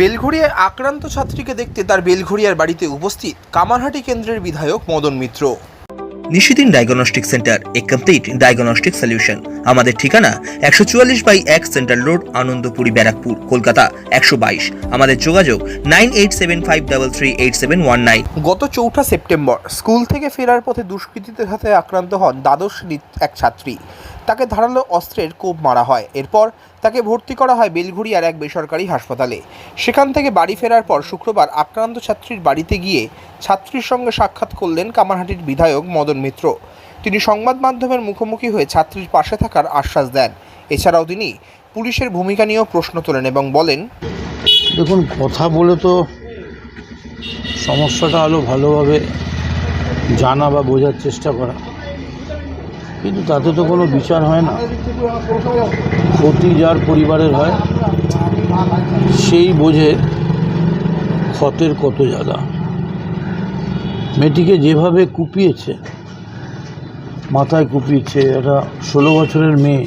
বেলঘড়িয়ায় আক্রান্ত ছাত্রীকে দেখতে তার বেলঘড়িয়ার বাড়িতে উপস্থিত কামারহাটি কেন্দ্রের বিধায়ক মদন মিত্র। নিশিদিন ডায়াগনস্টিক সেন্টার এ কমপ্লিট ডায়াগনস্টিক সলিউশন। আমাদের ঠিকানা একশো চুয়াল্লিশ বাই এক সেন্ট্রাল রোড আনন্দপুরি ব্যারাকপুর কলকাতা একশো বাইশ। আমাদের যোগাযোগ nine eight seven five double three eight seven one nine. গত চৌঠা সেপ্টেম্বর স্কুল থেকে ফেরার পথে দুষ্কৃতীদের হাতে আক্রান্ত হন দ্বাদশ এক ছাত্রী। তাকে ধারালো অস্ত্রের কোপ মারা হয়। এরপর তাকে ভর্তি করা হয় বেলঘড়িয়ার এক বেসরকারি হাসপাতালে। সেখান থেকে বাড়ি ফেরার পর শুক্রবার আক্রান্ত ছাত্রীর বাড়িতে গিয়ে ছাত্রীর সঙ্গে সাক্ষাৎ করলেন কামারহাটির বিধায়ক মদন মিত্র। তিনি সংবাদ মাধ্যমের মুখোমুখি হয়ে ছাত্রীর পাশে থাকার আশ্বাস দেন। এছাড়াও তিনি পুলিশের ভূমিকা নিয়েও প্রশ্ন তোলেন এবং বলেন, দেখুন, কথা বলে তো সমস্যাটা আরও ভালোভাবে জানা বা বোঝার চেষ্টা করা। কিন্তু তাতে তো কোনো বিচার হয় না। ক্ষতি যার পরিবারের হয়, সেই বোঝে ক্ষতের কত জায়গা মেয়েটিকে যেভাবে কুপিয়েছে, মাথায় কুপিয়েছে, একটা ষোলো বছরের মেয়ে,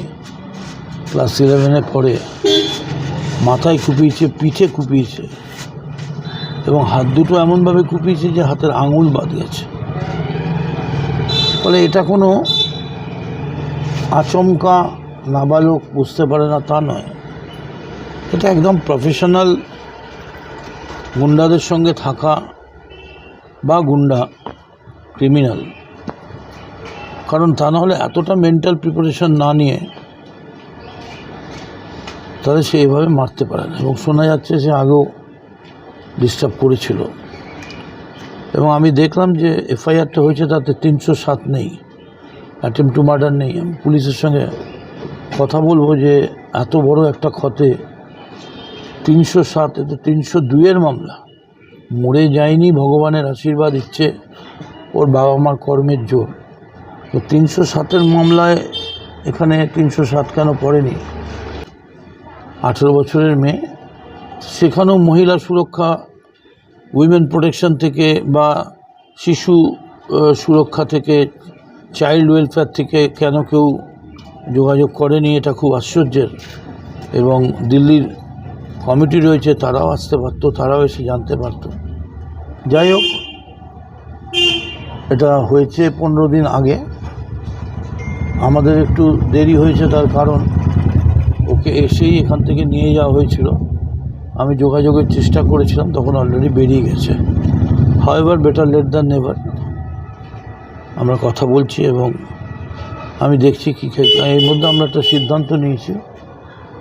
ক্লাস ইলেভেনে পড়ে, মাথায় কুপিয়েছে, পিঠে কুপিয়েছে, এবং হাত দুটো এমনভাবে কুপিয়েছে যে হাতের আঙুল বাদ গেছে। ফলে এটা কোনো আচমকা নাবালক বুঝতে পারে না, তা নয়। এটা একদম প্রফেশনাল গুন্ডাদের সঙ্গে থাকা বা গুন্ডা ক্রিমিনাল কারণ তা নাহলে এতটা মেন্টাল প্রিপারেশন না নিয়ে তাহলে সে এভাবে মারতে পারে না। এবং শোনা যাচ্ছে সে আগেও ডিস্টার্ব করেছিল। এবং আমি দেখলাম যে এফআইআরটা হয়েছে তাতে তিনশো সাত নেই। অ্যাটেম্প টু মার্ডার নেই। আমি পুলিশের সঙ্গে কথা বলব যে এত বড় একটা ক্ষতে তিনশো সাত, এতে তিনশো দুইয়ের মামলা। মরে যায়নি, ভগবানের আশীর্বাদ ইচ্ছে, ওর বাবা মার কর্মের জোর। তো তিনশো সাতের মামলায় এখানে তিনশো সাত কেন পড়েনি? আঠেরো বছরের মেয়ে। সেখানেও মহিলা সুরক্ষা উইমেন প্রোটেকশন থেকে বা শিশু সুরক্ষা থেকে চাইল্ড ওয়েলফেয়ার থেকে কেন কেউ যোগাযোগ করেনি, এটা খুব আশ্চর্যের। এবং দিল্লির কমিটি রয়েছে, তারাও আসতে পারতো, তারাও এসে জানতে পারতো। যাই হোক, এটা হয়েছে পনেরো দিন আগে। আমাদের একটু দেরি হয়েছে, তার কারণ ওকে এসেই এখান থেকে নিয়ে যাওয়া হয়েছিল। আমি যোগাযোগের চেষ্টা করেছিলাম, তখন অলরেডি বেরিয়ে গেছে। However better late than never আমরা কথা বলছি এবং আমি দেখছি কী এর মধ্যে আমরা একটা সিদ্ধান্ত নিয়েছি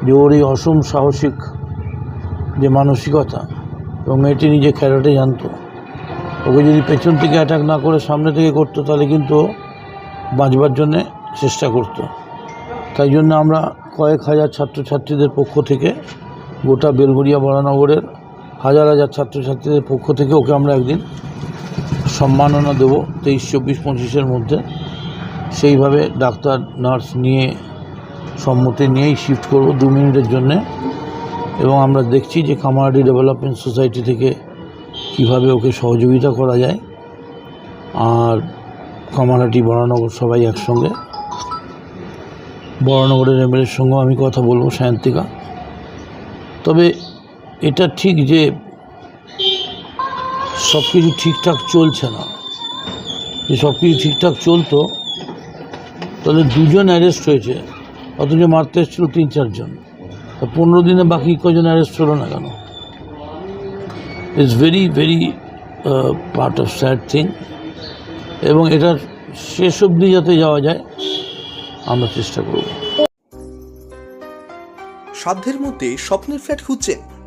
যে ওর এই অসম সাহসিক যে মানসিকতা এবং মেয়েটি নিজে ক্যারাটে জানতো, ওকে যদি পেছন থেকে অ্যাটাক না করে সামনে থেকে করতো, তাহলে কিন্তু বাঁচবার জন্যে চেষ্টা করতো। তাই জন্য আমরা কয়েক হাজার ছাত্রছাত্রীদের পক্ষ থেকে গোটা বেলগুড়িয়া বরানগরের হাজার হাজার ছাত্রছাত্রীদের পক্ষ থেকে ওকে আমরা একদিন সম্মাননা দেবো তেইশ, চব্বিশ, পঁচিশের মধ্যে। সেইভাবে ডাক্তার, নার্স নিয়ে সম্মতি নিয়েই শিফট করব দু মিনিটের জন্যে। এবং আমরা দেখছি যে কামারাডি ডেভেলপমেন্ট সোসাইটি থেকে কীভাবে ওকে সহযোগিতা করা যায়। আর কামারহাটি বরানগর সবাই একসঙ্গে। বরানগরের এমএলএর সঙ্গেও আমি কথা বলব, সায়ন্তিকা। তবে এটা ঠিক যে সব কিছু ঠিকঠাক চলছে না। যে সব কিছু ঠিকঠাক চলতো, তাহলে দুজন অ্যারেস্ট হয়েছে, অথচ মারতে এসেছিল তিন, চারজন। পনেরো দিনে বাকি কজন অ্যারেস্ট হলো না কেন? It's very very part of sad thing এবং এটার শেষ অবধি যাতে যাওয়া যায়, আমরা চেষ্টা করব। সাধ্যের মধ্যে স্বপ্নের ফ্ল্যাট খুঁজছেন